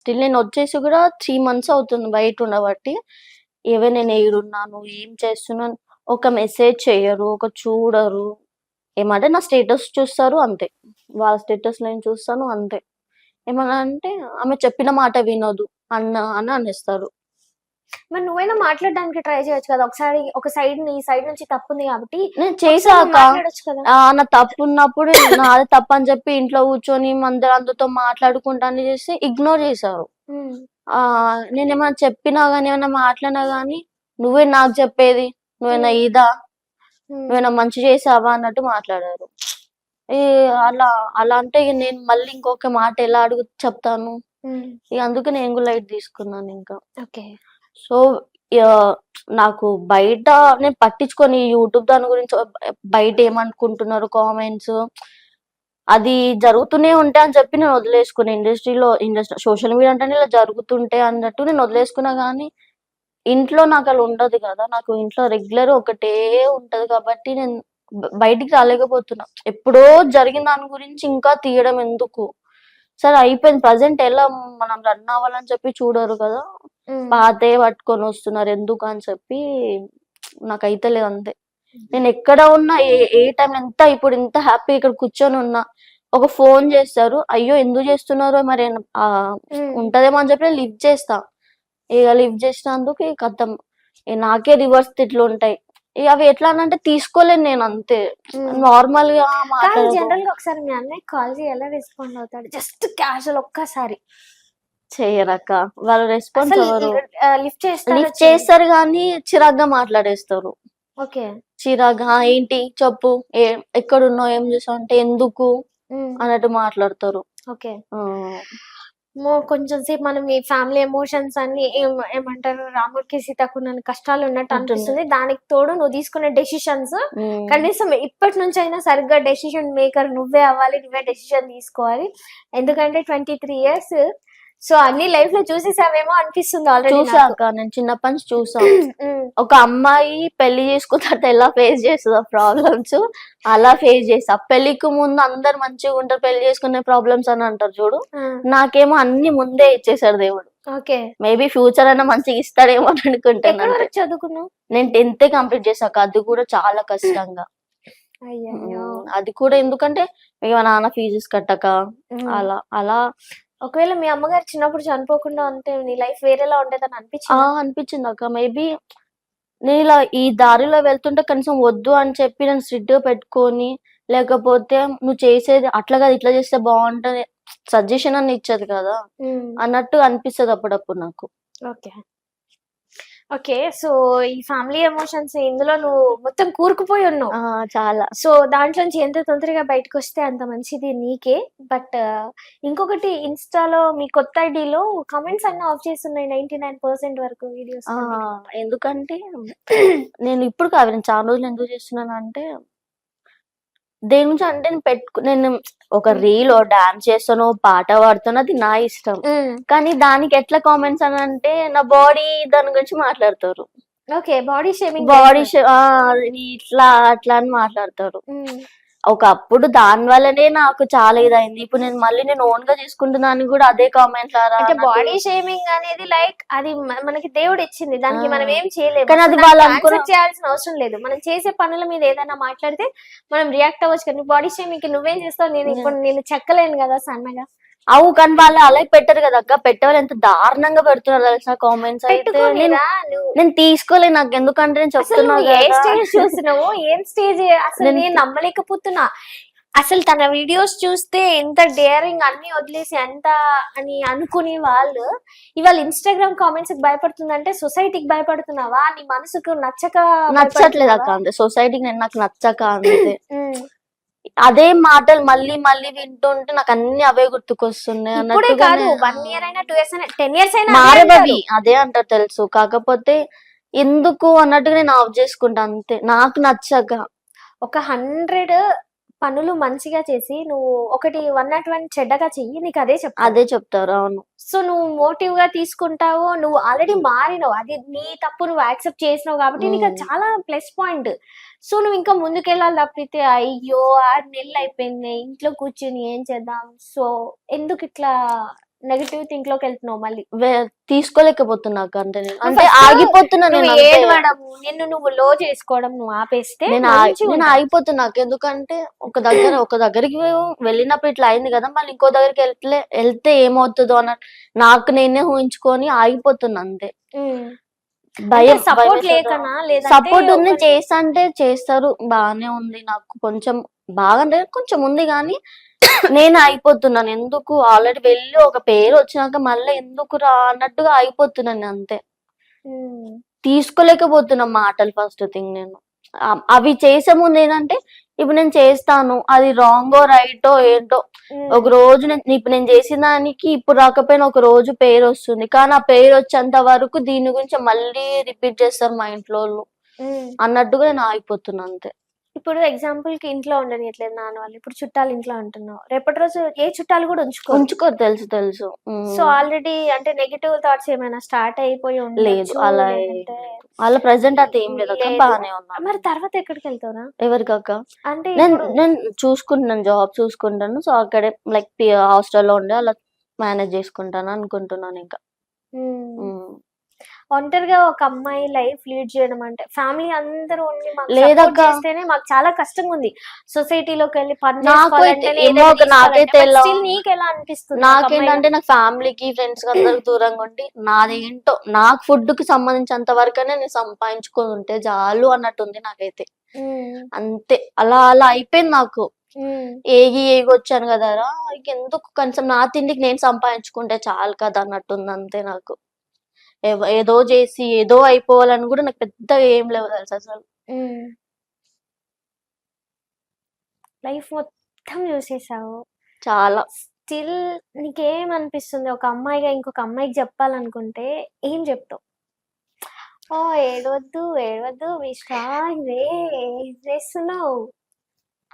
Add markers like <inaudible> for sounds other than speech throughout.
Still నేను వచ్చేసి కూడా త్రీ మంత్స్ అవుతుంది బయట ఉండబట్టి. ఏవే నేను ఏడున్నాను ఏం చేస్తున్నాను? ఒక మెసేజ్ చేయరు ఒక చూడరు. ఏమంటే నా స్టేటస్ చూస్తారు అంతే. వాళ్ళ స్టేటస్ నేను చూస్తాను అంతే. ఏమన్నా అంటే ఆమె చెప్పిన మాట వినదు అన్న అని అనేస్తారు. మరి నువ్వైనా మాట్లాడడానికి ట్రై చేయొచ్చు కదా. ఒకసారి ఒక సైడ్ నీ సైడ్ నుంచి తప్పుంది కాబట్టి నేను ఒకసారి చేశాక మాట్లాడొచ్చు కదా. ఆ, నా తప్పు ఉన్నప్పుడు నాది తప్పు అని చెప్పి ఇంట్లో కూర్చొని అందరు అందరితో మాట్లాడుకుంటాను చేసి ఇగ్నోర్ చేశారు. ఉమ్, ఆ నేను ఏమైనా చెప్పినా గానీ ఏమైనా మాట్లాడినా గానీ నువ్వే నాకు చెప్పేది. నువ్వేనా ఇదా? ఉమ్, నువ్వేనా మంచి చేసావా అన్నట్టు మాట్లాడారు. ఈ అలా అలా అంటే ఇక నేను మళ్ళీ ఇంకొక మాట ఎలా అడుగు చెప్తాను. ఉమ్, ఇక అందుకే నేను కూడా లైట్ తీసుకున్నాను ఇంకా. ఓకే. సో నాకు బయట నేను పట్టించుకొని యూట్యూబ్ దాని గురించి బయట ఏమనుకుంటున్నారు కామెంట్స్? అది జరుగుతూనే ఉంటాయి అని చెప్పి నేను వదిలేసుకున్నా. ఇండస్ట్రీలో ఇండస్ట్రీ సోషల్ మీడియా అంటే ఇలా జరుగుతుంటే అన్నట్టు నేను వదిలేసుకున్నా కానీ ఇంట్లో నాకు అలా ఉండదు కదా. నాకు ఇంట్లో రెగ్యులర్ ఒకటే ఉంటది కాబట్టి నేను బయటికి రాలేకపోతున్నా. ఎప్పుడో జరిగిన దాని గురించి ఇంకా తీయడం ఎందుకు? సరే అయిపోయింది. ప్రజెంట్ ఎలా మనం రన్ అవ్వాలని చెప్పి చూడరు కదా. పాతే పట్టుకొని వస్తున్నారు ఎందుకు అని చెప్పి నాకు అయితే లేదు అంతే నేను ఎక్కడ ఉన్నా ఏ ఏ టైం ఎంత ఇప్పుడు ఇంత హ్యాపీ ఇక్కడ కూర్చొని ఉన్నా ఒక ఫోన్ చేస్తారు అయ్యో ఎందుకు చేస్తున్నారో మరి ఉంటదేమో అని చెప్పి లిఫ్ట్ చేస్తా. ఇక లిఫ్ట్ చేసినందుకు ఇక కథం నాకే రివర్స్ తిట్లు ఉంటాయి. ఇక అవి ఎట్లా అంటే తీసుకోలేను నేను అంతే. నార్మల్గా జనరల్గా ఒకసారి మీ అన్నయ్య కాల్ చేసి ఎలా రెస్పాండ్ అవుతాడు. జస్ట్ క్యాజువల్ ఒక్కసారి. చేయరక్క. వాళ్ళ రెస్పాన్స్ ఎవరు? లిఫ్ట్ చేస్తారు లిఫ్ట్ చేస్తారు కానీ చిరాగ్గా మాట్లాడేస్తారు. ఓకే. చిరాగ్ "ఆ, ఏంటి? చెప్పు. ఎక్కడున్నావు? ఏం చేసావు? అంటే ఎందుకు? అన్నట్టు మాట్లాడతారు. ఓకే. కొంచెం సేపు మనం ఈ ఫ్యామిలీ ఎమోషన్స్ అన్ని ఏమంటారు? రాముడికి సీతకు నన్ను కష్టాలు ఉన్నట్టు. అనిపిస్తుంది. దానికి తోడు నువ్వు తీసుకునే డెసిషన్స్ కనీసం ఇప్పటి నుంచి అయినా సరిగ్గా డెసిషన్ మేకర్ నువ్వే అవ్వాలి నువ్వే డెసిషన్ తీసుకోవాలి. ఎందుకంటే ట్వంటీ త్రీ ఇయర్స్ సో అన్ని లైఫ్లో చూసేసావేమో అనిపిస్తుంది ఆల్రెడీ చూసాక నేను చిన్నప్పటి నుంచి చూసా. <clears throat> ఒక అమ్మాయి పెళ్ళి చేసుకున్న తర్వాత ఎలా ఫేస్ చేస్తుంది ప్రాబ్లమ్స్ అలా ఫేస్ చేసా పెళ్ళికి ముందు అందరు మంచిగా ఉంటారు పెళ్ళి చేసుకునే ప్రాబ్లమ్స్ అని అంటారు చూడు. నాకేమో అన్ని ముందే ఇచ్చేసాడు దేవుడు. ఓకే. మేబీ ఫ్యూచర్ అయినా మంచిగా ఇస్తాడేమో అని అనుకుంటాను చదువుకున్నావు? నేను టెన్త్ కంప్లీట్ చేశాక అది కూడా చాలా కష్టంగా. అది కూడా ఎందుకంటే ఇక మా నాన్న ఫీజెస్ కట్టక అలా అలా ఒకవేళ మీ అమ్మగారు చిన్నప్పుడు చనిపోకుండా ఉంటే నీ లైఫ్ వేరేలా ఉండేదని అనిపించింది? అనిపించింది అక్క. మేబీ నేను ఇలా ఈ దారిలో వెళ్తుంటే కనీసం వద్దు అని చెప్పి నేను స్ట్రిక్ట్గా పెట్టుకొని లేకపోతే నువ్వు చేసేది అట్లా కాదు ఇట్లా చేస్తే బాగుంటది సజెషన్ అని ఇచ్చేది కదా అన్నట్టు అనిపిస్తది అప్పుడప్పుడు నాకు. ఓకే. ఓకే సో ఈ ఫ్యామిలీ ఎమోషన్స్ ఇందులో నువ్వు మొత్తం కూరుకుపోయి ఉన్నావు. చాలా. సో దాంట్లో నుంచి ఎంత తొందరగా బయటకు వస్తే అంత మంచిది నీకే. బట్ ఇంకొకటి ఇన్స్టాలో మీ కొత్త ఐడిలో కమెంట్స్ అన్ని ఆఫ్ చేస్తున్నాయి నైన్టీ నైన్ పర్సెంట్ వరకు వీడియోస్ ఎందుకంటే నేను ఇప్పుడు కాదు నేను చాలా రోజులు ఎందుకు చేస్తున్నాను అంటే దేని గురించి అంటే నేను పెట్టుకు నేను ఒక రీల్ డాన్స్ చేస్తాను పాట పాడుతాను అది నా ఇష్టం. కానీ దానికి ఎట్లా కామెంట్స్ అని అంటే నా బాడీ దాని గురించి మాట్లాడతారు. ఓకే బాడీ షేమింగ్ బాడీ ఇట్లా అట్లా అని మాట్లాడతారు. ఒకప్పుడు దాని వల్లనే నాకు చాలా ఇదైంది. ఇప్పుడు నేను మళ్ళీ నేను ఓన్గా చేసుకుంటున్నాను కూడా అదే కామెంట్ అంటే బాడీ షేమింగ్ అనేది లైక్ అది మనకి దేవుడు ఇచ్చింది. దానికి. మనం ఏం చేయలేము. కానీ అది చేయాల్సిన అవసరం లేదు. మనం చేసే పనుల మీద ఏదైనా మాట్లాడితే మనం రియాక్ట్ అవ్వచ్చు కానీ బాడీ షేమింగ్ నువ్వేం చేస్తావు? నేను ఇప్పుడు నేను చెక్కలేను కదా సన్నగా. అవు కానీ వాళ్ళు అలా పెట్టరు కదా అక్క. పెట్టేవాళ్ళు ఎంత దారుణంగా పెడుతున్నారు తెలుసా కామెంట్స్ అయితే. నేను పెట్టుకోలేదా నువ్వు. నేను తీసుకోలేదు నాకు ఎందుకంటే నేను అసలు చెప్తున్నా నువ్వు ఏ. స్టేజ్ చూస్తున్నావు? ఏం స్టేజ్? అసలు నేను- నేను నమ్మలేకపోతున్నా. అసలు తన వీడియోస్ చూస్తే ఎంత డేరింగ్ అన్ని వదిలేసి ఎంత అని అనుకునే వాళ్ళు ఇవాళ ఇన్స్టాగ్రామ్ కామెంట్స్కి భయపడుతుందంటే సొసైటీకి భయపడుతున్నావా? నీ మనసుకు నచ్చక నచ్చట్లేదు అక్క? అంతే. సొసైటీకి నేను నాకు నచ్చక అంతే. ఉమ్. అదే మాటలు మళ్ళీ మళ్ళీ వింటుంటే నాకు అన్ని అవే గుర్తుకొస్తున్నాయి ఇప్పుడే కాదు వన్ ఇయర్ అయినా టూ ఇయర్స్ అయినా టెన్ ఇయర్స్ అయినా అదే మారబవి అంటారు. అదే అంటారు తెలుసు. కాకపోతే ఎందుకు అన్నట్టుగా నేను ఆఫ్ చేసుకుంటా అంతే. నాకు నచ్చక. ఒక హండ్రెడ్ పనులు మంచిగా చేసి నువ్వు ఒకటి వన్ నాట్ వన్ చెడ్డగా చెయ్యి నీకు అదే చెప్తా. అదే చెప్తారు అవును. సో నువ్వు మోటివ్గా తీసుకుంటావు నువ్వు ఆల్రెడీ మారినావు. అది నీ తప్పు నువ్వు యాక్సెప్ట్ చేసినావు కాబట్టి నీకు. చాలా ప్లస్ పాయింట్ సో నువ్వు ఇంకా ముందుకెళ్ళాలి తప్పితే అయ్యో ఆరు నెలలు అయిపోయింది ఇంట్లో కూర్చుని ఏం చేద్దాం సో ఎందుకు ఇట్లా నెగటివ్ థింక్లోకి వెళ్తున్నావు మళ్ళీ తీసుకోలేకపోతున్నా అంటే నేను అంటే ఆగిపోతున్నా నేను నిన్ను నువ్వు లో చేసుకోవడం నువ్వు ఆపేస్తే నేను. ఆగిపోతున్నా. ఎందుకంటే ఒక దగ్గర ఒక దగ్గరికి వెళ్ళినప్పుడు ఇట్లా అయింది కదా మళ్ళీ ఇంకో దగ్గరికి వెళ్తే వెళ్తే ఏమవుతుందో అన్న నాకు నేనే ఊహించుకొని ఆగిపోతున్నా అంతే. భయం సపోర్ట్ లేకనా? లేదంటే సపోర్ట్ ఉంది చేస్తా అంటే చేస్తారు బాగానే ఉంది నాకు. కొంచెం బాగా అంటే కొంచెం ఉంది కానీ నేను ఆగిపోతున్నాను ఎందుకు? ఆల్రెడీ వెళ్ళి ఒక పేరు వచ్చినాక మళ్ళీ ఎందుకు రా అన్నట్టుగా ఆగిపోతున్నాను అంతే. తీసుకోలేకపోతున్నా మాటలు ఫస్ట్ థింగ్ నేను. అవి చేసే ముందు ఏంటంటే ఇప్పుడు నేను చేస్తాను. అది రాంగో రైటో ఏంటో. ఒక రోజు నేను ఇప్పుడు నేను చేసిన దానికి ఇప్పుడు రాకపోయినా ఒక రోజు పేరు వస్తుంది. కానీ ఆ పేరు వచ్చేంత వరకు దీని గురించి మళ్ళీ రిపీట్ చేస్తారు మా ఇంట్లో. అన్నట్టుగా నేను ఆగిపోతున్నా అంతే. ఇప్పుడు ఎగ్జాంపుల్కి ఇంట్లో ఉండనియట్లేదు నాన్న వాళ్ళు? ఇప్పుడు చుట్టాలు ఇంట్లో ఉంటున్నావు. రేపటి రోజు ఏ చుట్టాలు కూడా ఉంచుకో ఉంచుకోరు తెలుసు తెలుసు. సో ఆల్రెడీ అంటే నెగిటివ్ థాట్స్ ఏమైనా స్టార్ట్ అయిపోయి ఉండొచ్చు, లేదు, అలా వాళ్ళ ప్రెసెంట్ అది ఏం లేదు అక్క. బాగానే ఉన్నా మరి తర్వాత ఎక్కడికి వెళ్తావురా? ఎవరికక్క అంటే నేను నేను చూసుకుంటున్నాను జాబ్ చూసుకుంటాను. సో అక్కడే లైక్ హాస్టల్లో ఉండి అలా మేనేజ్ చేసుకుంటాను అనుకుంటున్నాను ఇంకా. ఒంటరిగా ఒక అమ్మాయి లైఫ్ లీడ్ చేయడం అంటే ఫ్యామిలీ అందరూ లేదక్క. చేస్తేనే మాకు చాలా కష్టంగా ఉంది. సొసైటీలోకి వెళ్ళి నాకు ఎలా- నీకు అనిపిస్తుంది నాకేంటంటే నా ఫ్యామిలీకి ఫ్రెండ్స్ అందరికి దూరంగా ఉండి నాదేంటో నాకు ఫుడ్కి సంబంధించినంత వరకనే నేను సంపాదించుకొని ఉంటే చాలు అన్నట్టుంది నాకైతే. అంతే అలా అలా అయిపోయింది నాకు. ఏగి ఏగి వచ్చాను కదరా ఇక ఎందుకు కనీసం నా తిండికి నేను సంపాదించుకుంటే చాలు కదా అన్నట్టుంది అంతే నాకు. ఏదో చేసి ఏదో అయిపోవాలని కూడా నాకు పెద్దగా ఏం లేవు తెలుసు అసలు. లైఫ్ మొత్తం చూసేసావు. చాలా. స్టిల్ నీకేం అనిపిస్తుంది ఒక అమ్మాయిగా ఇంకొక అమ్మాయికి చెప్పాలనుకుంటే ఏం చెప్తావు? ఓ ఏడవద్దు ఏడవద్దు స్ట్రాంగ్ రే చేస్తున్నావు?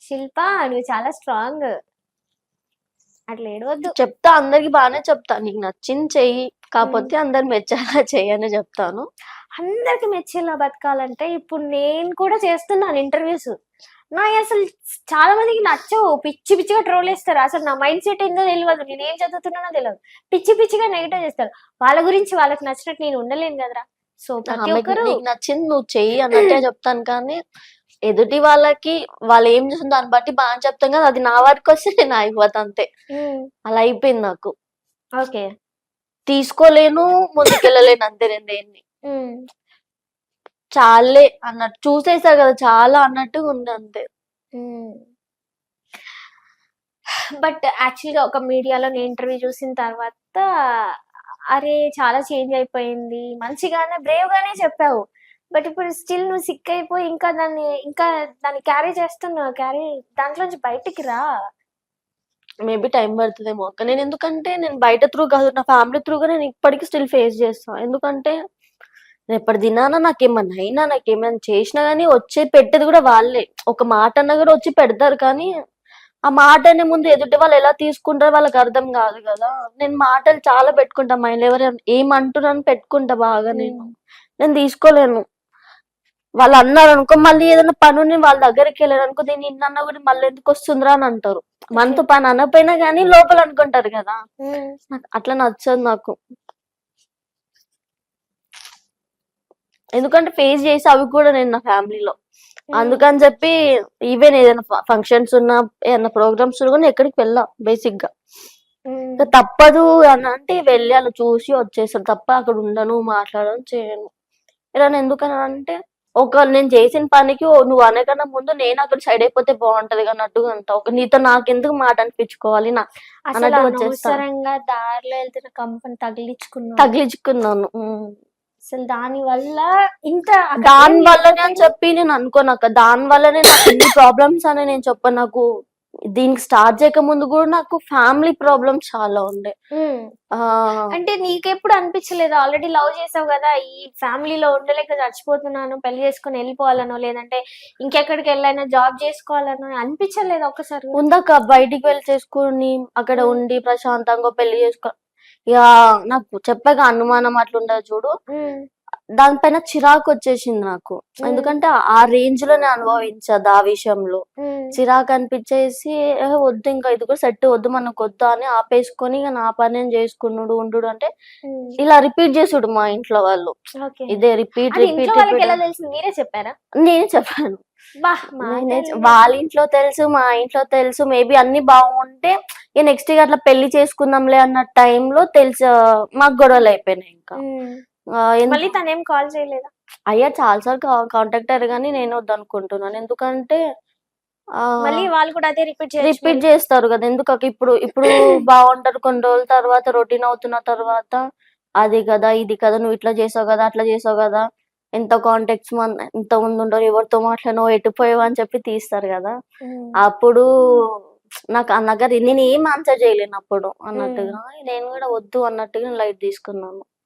శిల్ప నువ్వు చాలా స్ట్రాంగ్ అట్లా ఏడవద్దు. చెప్తా అందరికి బాగానే చెప్తా. నీకు నచ్చింది చెయ్యి కాకపోతే అందరు మెచ్చాలా చెయ్యని చెప్తాను. అందరికి మెచ్చేలా బతకాలంటే ఇప్పుడు నేను కూడా చేస్తున్నాను ఇంటర్వ్యూస్ నా అసలు చాలా మందికి నచ్చవు. పిచ్చి పిచ్చిగా ట్రోల్ చేస్తారు. అసలు నా మైండ్ సెట్ ఏందో తెలియదు నేను ఏం చదువుతున్నానో తెలియదు పిచ్చి పిచ్చిగా నెగిటివ్ చేస్తారు. వాళ్ళ గురించి వాళ్ళకి నచ్చినట్టు నేను ఉండలేను కదరా. సో ప్రతి ఒక్కరు నచ్చింది నువ్వు చెయ్యి అన్నట్టే చెప్తాను కానీ ఎదుటి వాళ్ళకి వాళ్ళు ఏం చేసిన దాన్ని బట్టి బాగా చెప్తాం కదా అది నా వరకు వస్తే నేను అయిపోతా అంతే. అలా అయిపోయింది నాకు. ఓకే. తీసుకోలేను ముందుకెళ్ళలేను అంతే నేను దేన్ని చాలే అన్నట్టు చూసేసా కదా చాలా అన్నట్టుగా ఉంది అంతే. బట్ యాక్చువల్గా ఒక మీడియాలో నేను ఇంటర్వ్యూ చూసిన తర్వాత అరే చాలా చేంజ్ అయిపోయింది. మంచిగానే బ్రేవ్ గానే చెప్పావు. బట్ ఇప్పుడు స్టిల్ నువ్వు సిక్ అయిపోయి ఇంకా దాన్ని ఇంకా దాన్ని క్యారీ చేస్తున్నావు క్యారీ దాంట్లోంచి బయటికి రా. మేబీ టైం పడుతుందేమో అక్క. నేను ఎందుకంటే నేను బయట త్రూ కాదు నా ఫ్యామిలీ త్రూగా నేను ఇప్పటికీ స్టిల్ ఫేస్ చేస్తాను ఎందుకంటే రేపటి దినాన నాకేమన్నా అయినా నాకేమైనా చేసినా కానీ వచ్చే పెట్టేది కూడా వాళ్ళే. ఒక మాట అన్నా కూడా వచ్చి పెడతారు కానీ ఆ మాట అనే ముందు ఎదుటి వాళ్ళు ఎలా తీసుకుంటారో వాళ్ళకి అర్థం కాదు కదా. నేను మాటలు చాలా పెట్టుకుంటా. మైండ్ ఎవరు ఏమంటున్నాను పెట్టుకుంటా బాగా నేను. నేను తీసుకోలేను. వాళ్ళు అన్నారు అనుకో మళ్ళీ ఏదైనా పని ఉండి వాళ్ళ దగ్గరికి వెళ్ళారు అనుకో దీన్ని ఇన్న కూడా మళ్ళీ ఎందుకు వస్తుందిరా అని అంటారు. మనతో పని అనపోయినా కానీ లోపల అనుకుంటారు కదా. నాకు అట్లా నచ్చదు నాకు. ఎందుకంటే ఫేస్ చేసి అవి కూడా నేను నా ఫ్యామిలీలో. అందుకని చెప్పి ఈవెన్ ఏదైనా ఫంక్షన్స్ ఉన్నా ఏదైనా ప్రోగ్రామ్స్ ఉన్నా కూడా ఎక్కడికి వెళ్ళా బేసిక్గా తప్పదు అని అంటే వెళ్ళి అలా చూసి వచ్చేసాను. తప్ప అక్కడ ఉండను మాట్లాడను చేయను. ఇలా ఎందుకని అంటే ఒక నేను చేసిన పనికి నువ్వు అనకన్నా ముందు నేను అక్కడ సైడ్ అయిపోతే బాగుంటది అన్నట్టుగా అంట ఒక నీతో నాకెందుకు మాట అనిపించుకోవాలి నా అన్నట్టు దారిలో వెళ్తున్న కంపెనీ తగిలించుకున్నాను. ఉమ్. అసలు దాని వల్ల ఇంత దాని వల్లనే అని చెప్పి నేను అనుకోనాక దాని వల్లనే నాకు ఇన్ని ప్రాబ్లమ్స్ అని నేను చెప్పను నాకు. దీనికి స్టార్ట్ చేయక ముందు కూడా నాకు ఫ్యామిలీ ప్రాబ్లమ్స్ చాలా ఉండే. అంటే నీకెప్పుడు అనిపించలేదు? ఆల్రెడీ లవ్ చేసావు కదా ఈ ఫ్యామిలీలో ఉండలేక చచ్చిపోతున్నాను పెళ్ళి చేసుకుని వెళ్ళిపోవాలనో లేదంటే ఇంకెక్కడికి వెళ్ళైనా జాబ్ చేసుకోవాలనో అనిపించలేదు ఒక్కసారి కూడా? ఉందాక బయటికి వెళ్ళి చేసుకుని అక్కడ. ఉండి ప్రశాంతంగా పెళ్ళి చేసుకో ఇక నాకు చెప్పగా అనుమానం అట్లుండదు చూడు. దానిపైన చిరాకు వచ్చేసింది నాకు. ఎందుకంటే ఆ- రేంజ్లో నేను అనుభవించదు ఆ విషయంలో చిరాకు అనిపించేసి "ఏ, వద్దు ఇంకా ఇది కూడా సెట్ వద్దు మనకు వద్దు అని ఆపేసుకొని ఇక నా పని నేను చేసుకున్నాడు ఉండు అంటే ఇలా రిపీట్ చేసుడు మా ఇంట్లో వాళ్ళు. ఇదే రిపీట్ రిపీట్ మీరే చెప్పారా? నేను చెప్పాను. వాళ్ళ ఇంట్లో తెలుసు మా ఇంట్లో తెలుసు మేబీ అన్ని బాగుంటే ఇక నెక్స్ట్ ఇక అట్లా పెళ్ళి చేసుకుందాంలే అన్న టైంలో తెలుసు మాకు గొడవలు అయిపోయినాయి ఇంకా. మళ్ళీ తను కాల్ చేయలేదా? అయ్యా చాలా సార్లు కాంటాక్ట్ అయ్యారు కానీ నేను వద్దనుకుంటున్నాను. ఎందుకంటే మళ్ళీ వాళ్ళు కూడా అదే రిపీట్ రిపీట్ చేస్తారు కదా. ఎందుకు ఇప్పుడు ఇప్పుడు బాగుంటారు కొన్ని రోజుల తర్వాత రొటీన్ అవుతున్న తర్వాత అది కదా ఇది కదా నువ్వు ఇట్లా చేసావు కదా అట్లా చేసావు కదా. ఎంత కాంటాక్ట్స్ మన ఎంత ముందు ఉండరు ఎవరితో మాట్లాడినావు ఎటుపోయావు అని చెప్పి తీస్తారు కదా. అప్పుడు నాకు దగ్గర నేను ఏం ఆన్సర్ చేయలేను అప్పుడు అన్నట్టుగా. నేను కూడా వద్దు అన్నట్టుగా లైట్ తీసుకున్నాను.